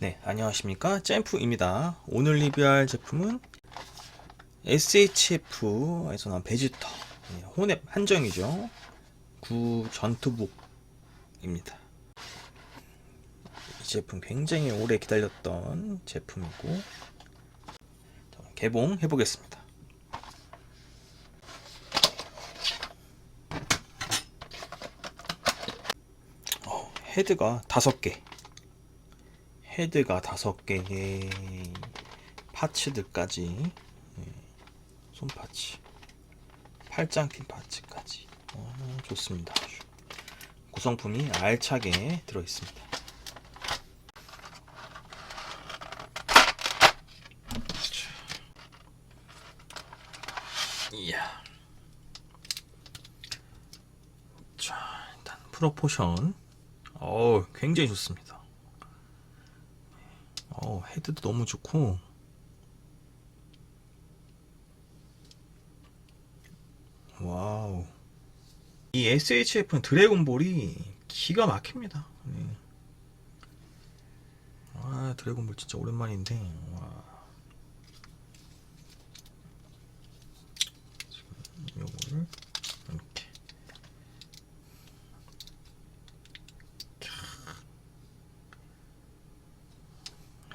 네, 안녕하십니까. 잼프입니다. 오늘 리뷰할 제품은 SHF에서 나온 베지터. 네, 혼앱 한정이죠. 구 전투복입니다. 이 제품 굉장히 오래 기다렸던 제품이고, 자, 개봉해 보겠습니다. 어, 헤드가 다섯 개. 헤드가 다섯 개의 파츠들까지. 예, 손 파츠. 팔짱 핀 파츠까지. 어, 좋습니다. 구성품이 알차게 자 일단 프로포션. 어 굉장히 좋습니다 어, 헤드도 너무 좋고. 와우. 이 SHF는 드래곤볼이 기가 막힙니다. 네. 아 드래곤볼 진짜 오랜만인데 와. 지금 요거를 이렇게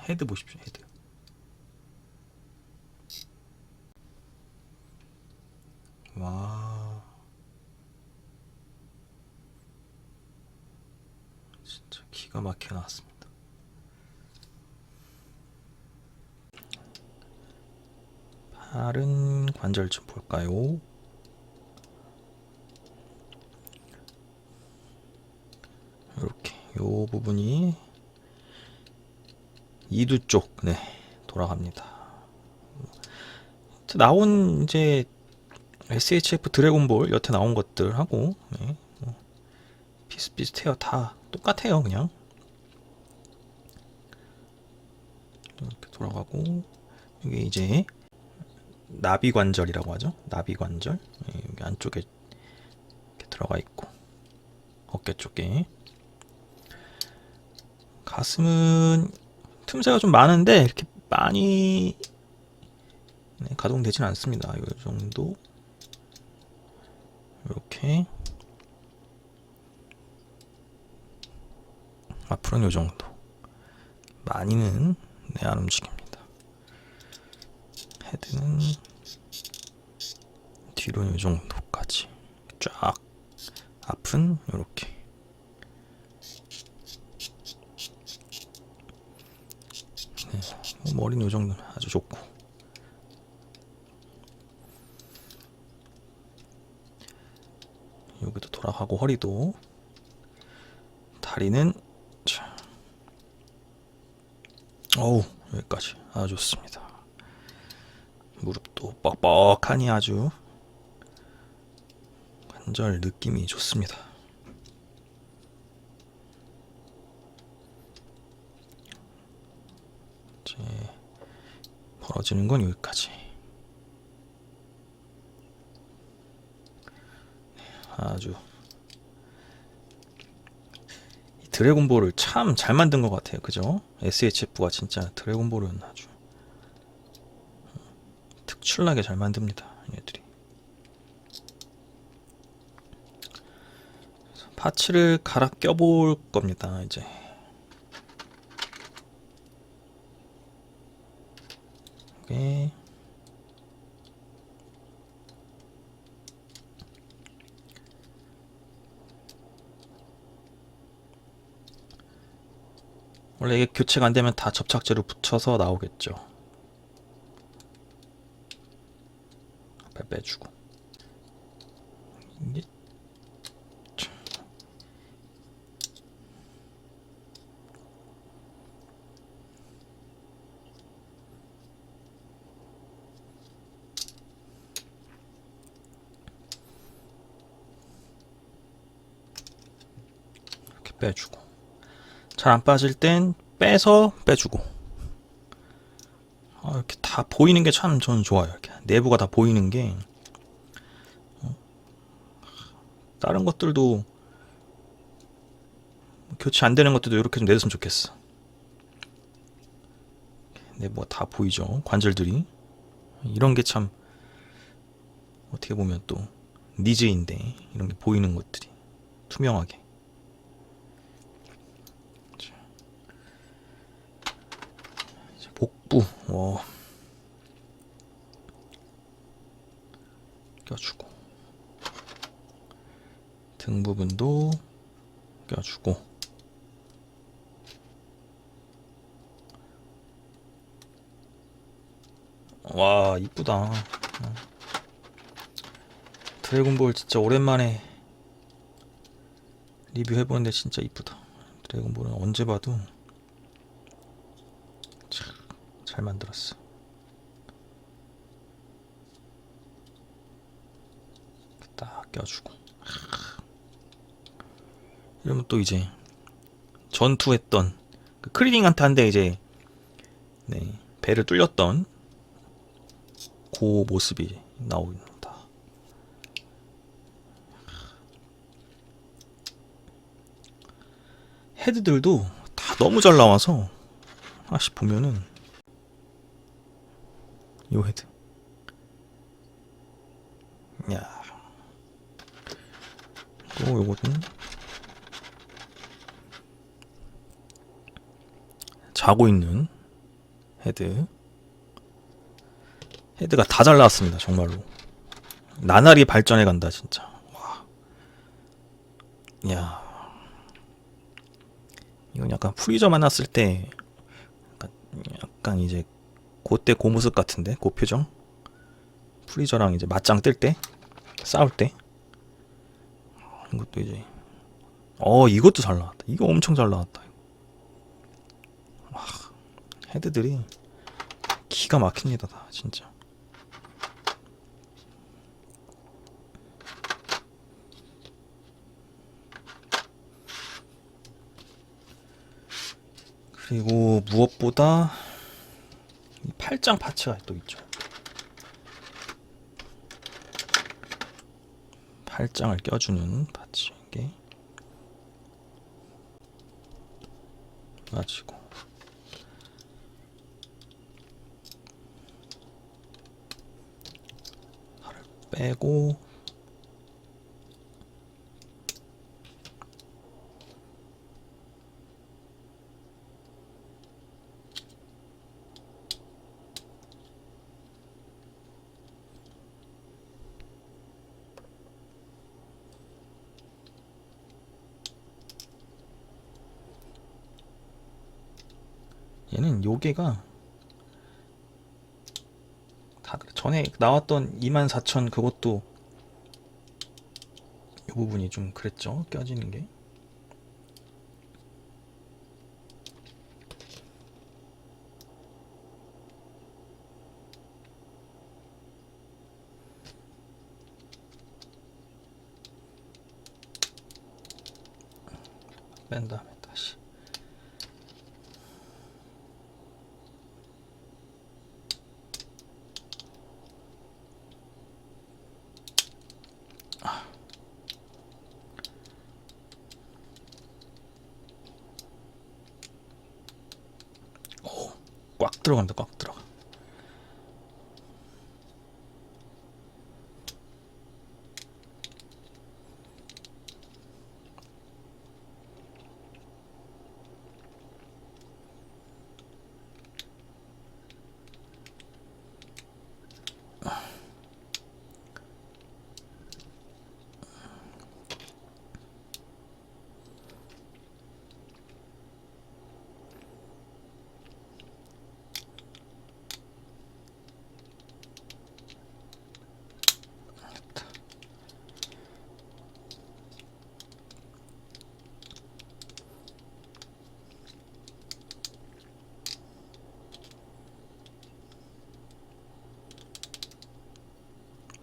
헤드 보십시오 헤드. 와 진짜 기가 막혀 나왔습니다. 팔은 관절 좀 볼까요 이렇게 요 부분이 이두 쪽, 네, 돌아갑니다. 나온 이제 SHF 드래곤볼 여태 나온 것들하고 네, 뭐 비슷비슷해요. 다 똑같아요, 그냥. 이렇게 돌아가고 이게 이제 나비 관절이라고 하죠. 나비 관절 네, 여기 안쪽에 들어가 있고 어깨 쪽에 가슴은 틈새가 좀 많은데 이렇게 많이 네, 가동되진 않습니다. 이 정도 이렇게 앞으로는 이 정도 많이는 네, 안 움직입니다. 헤드는 뒤로는 이 정도까지 쫙 앞은 이렇게 뭐 머리는 이 정도는 아주 좋고. 여기도 돌아가고 허리도. 다리는 자. 어우 여기까지. 아주 좋습니다. 무릎도 뻑뻑하니 아주 관절 느낌이 좋습니다 이제 벌어지는 건 여기까지. 네, 아주 이 드래곤볼을 참 잘 만든 것 같아요, 그죠? SHF가 진짜 드래곤볼은 아주 특출나게 잘 만듭니다, 얘들이. 파츠를 갈아 껴볼 겁니다, 이제. 이게 원래 이게 교체가 안 되면 다 접착제로 붙여서 나오겠죠. 앞에 빼주고 이게 빼주고 잘 안 빠질 땐 빼서 빼주고 아, 이렇게 다 보이는 게 참 저는 좋아요 이렇게 내부가 다 보이는 게 어, 다른 것들도 교체 안 되는 것들도 이렇게 좀 내줬으면 좋겠어 네, 뭐다 보이죠. 관절들이. 이런 게 참 어떻게 보면 또 니즈인데 이런 게 보이는 것들이 투명하게. 자. 이제 복부. 어. 껴주고 등 부분도 껴주고 와 이쁘다 어. 드래곤볼 진짜 오랜만에 리뷰해보는데 진짜 이쁘다 드래곤볼은 언제 봐도 참 잘 만들었어 딱 껴주고 이러면 또 이제 전투했던 그 크리링한테 한데 이제 네, 배를 뚫렸던 그 모습이 나옵니다. 헤드들도 다 너무 잘 나와서 하나씩 보면은 요 헤드 야. 또 요거는 자고 있는 헤드. 헤드가 다 잘 나왔습니다 정말로. 나날이 발전해 간다 진짜. 와. 야. 이건 약간 프리저 만났을 때 약간, 약간 이제 그때 그 모습 같은데? 그 표정? 프리저랑 이제 맞짱 뜰 때? 싸울 때? 이것도 이제. 어 이것도 잘 나왔다. 이거 엄청 잘 나왔다 와, 헤드들이 기가 막힙니다 다 진짜. 그리고 무엇보다 이 팔짱 파츠가 또 있죠. 팔짱을 껴주는 파츠 이게 가지고. 팔을 빼고 얘는 요게가 다. 전에 나왔던 24,000 그것도 이 부분이 좀 그랬죠? 껴지는 게. 뺀다음에 다시 꽉 들어간다 꽉 들어가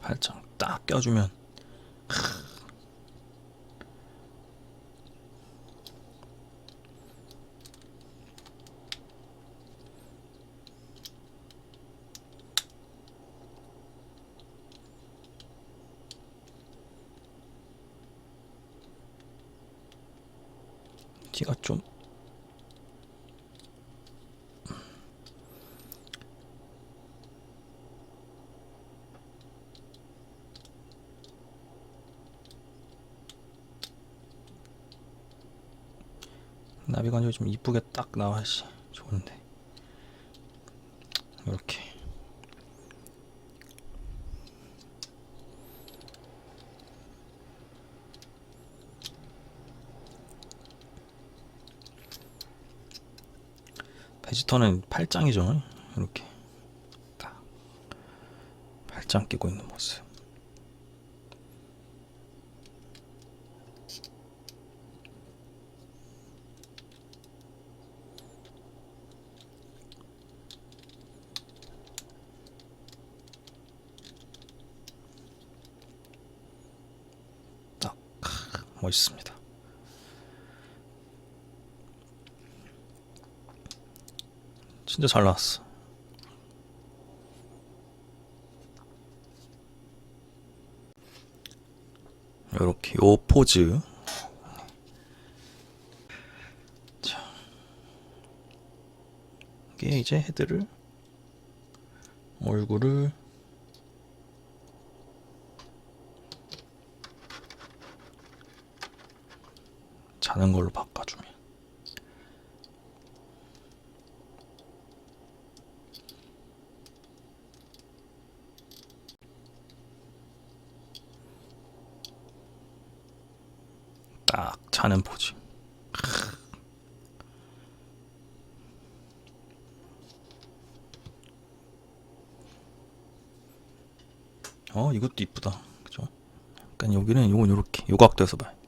팔짱 딱 껴주면. 뒤가 좀 나비관절 좀 이쁘게 딱 나와야지 좋은데. 이렇게. 베지터는 팔짱이죠. 이렇게. 딱. 팔짱 끼고 있는 모습 딱 멋있습니다. 진짜 잘 나왔어. 요렇게 요 포즈. 자. 이게 이제 헤드를 얼굴을 자는 걸로 바꿔주면. 딱 자는 포즈 어 이것도 이쁘다. 그죠? 약간 여기는 요건 요렇게 요각도에서 봐요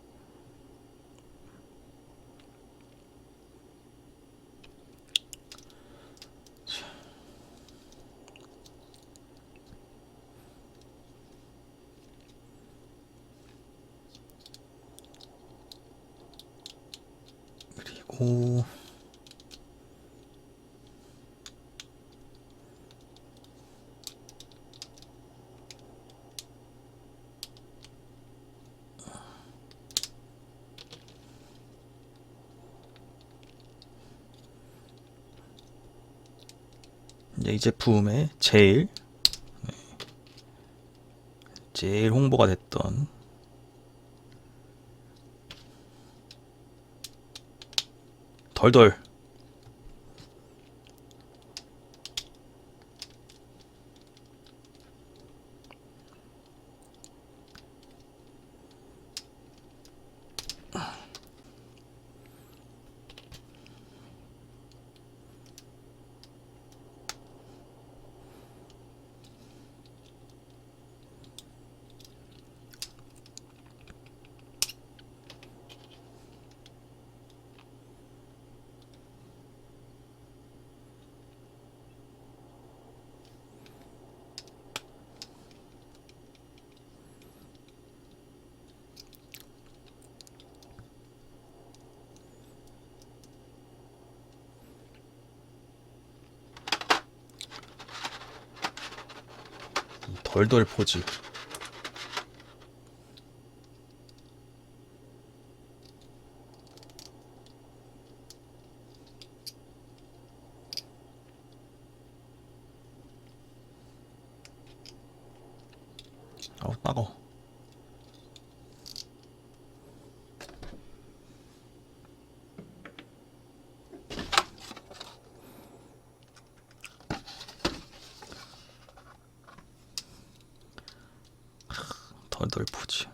이제 이 제품의 제일 네, 제일 홍보가 됐던 덜덜 덜덜 포즈. 아우 따가워 덜덜 포즈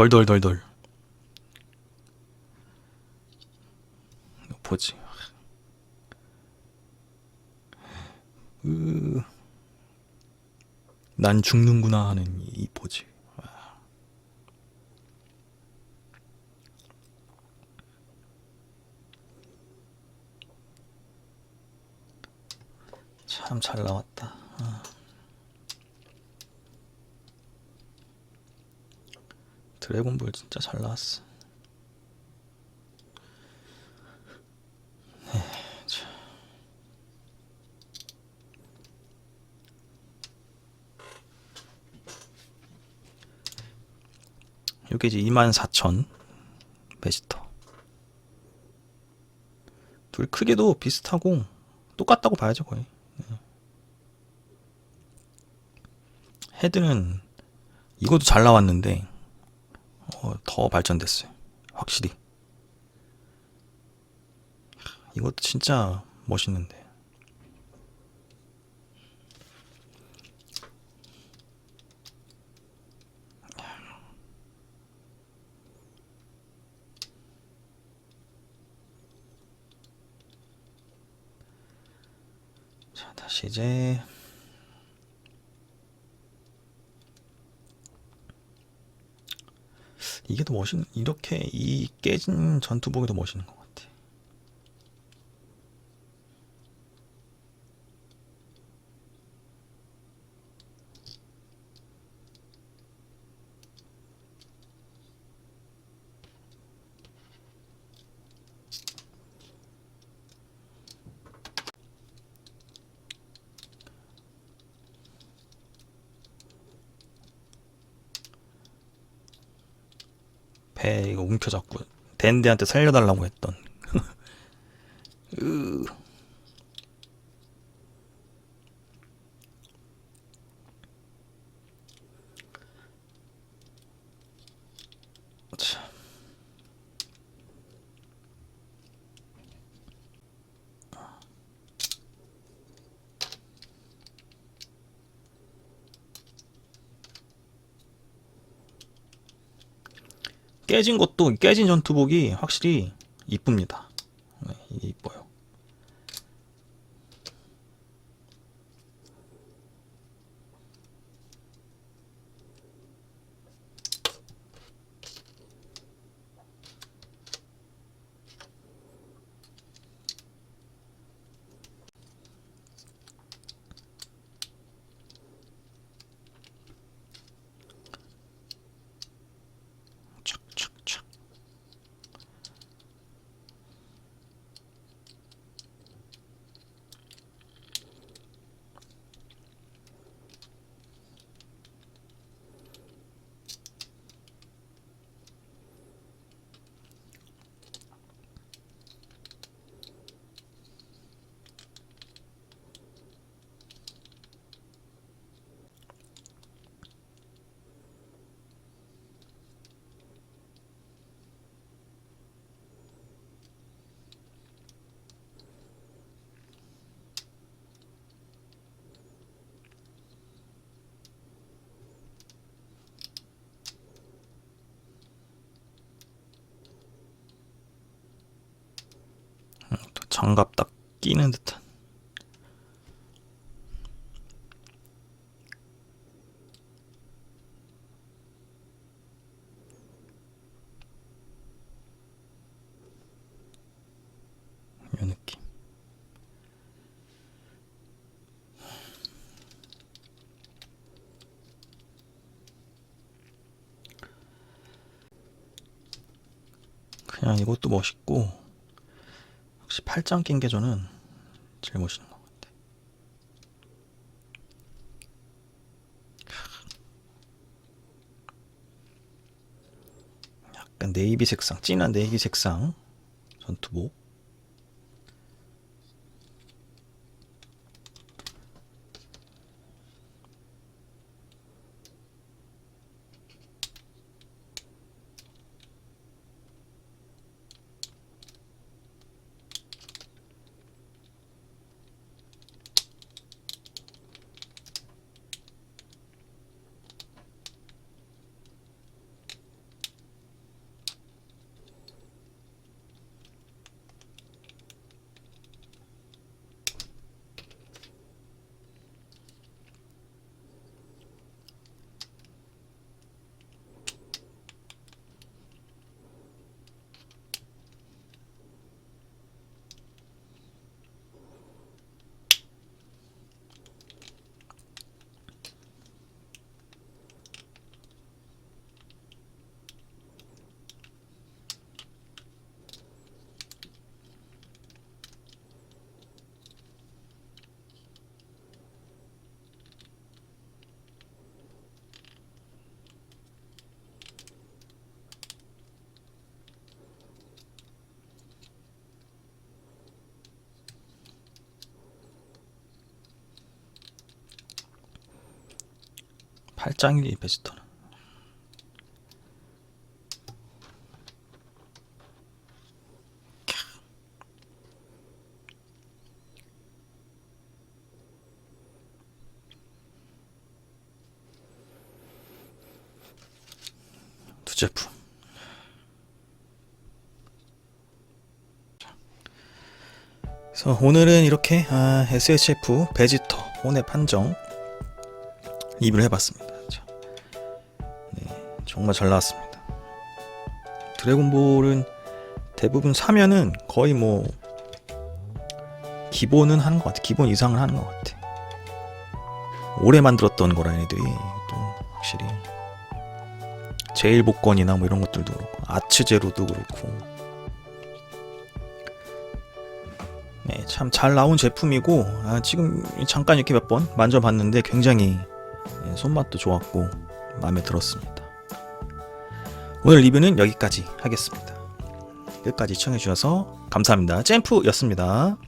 덜덜덜덜 포즈 으난 죽는구나 하는 이 포즈. 참 잘 나왔다. 아. 드래곤볼 진짜 잘 나왔어. 네, 자. 요게 이제 24,000 베지터. 둘 크기도 비슷하고 똑같다고 봐야죠 거의. 네. 헤드는 이것도 잘 나왔는데 어, 더 발전됐어요. 확실히. 이것도 진짜 멋있는데. 자, 다시 이제 이게 더 멋있는 이렇게 이 깨진 전투복이 더 멋있는 것 같아. 배 이거 움켜잡고 댄디한테 살려달라고 했던 으. 참. 깨진 것도 깨진 전투복이 확실히 이쁩니다. 네, 이게 이뻐요. 착착착. 또 장갑 딱 끼는 듯한. 이 느낌. 그냥 이것도 멋있고 팔짱 낀 게 저는 제일 멋있는 것 같아. 약간 네이비 색상, 진한 네이비 색상 전투복. 팔짱이 베지터는. 두 제품. 그래서 오늘은 이렇게 아, SHF 베지터 혼의 판정 리뷰를 해봤습니다. 정말 잘 나왔습니다. 드래곤볼은 대부분 사면은 거의 뭐 기본은 하는 것 같아. 기본 이상을 하는 것 같아. 오래 만들었던 거라 얘네들이 또 확실히 제일 복권이나 뭐 이런 것들도 그렇고 아츠 제로도 그렇고 네, 참 잘 나온 제품이고 아, 지금 잠깐 이렇게 몇 번 만져봤는데 굉장히 예, 손맛도 좋았고 마음에 들었습니다. 오늘 리뷰는 여기까지 하겠습니다. 끝까지 시청해주셔서 감사합니다. 잼프였습니다.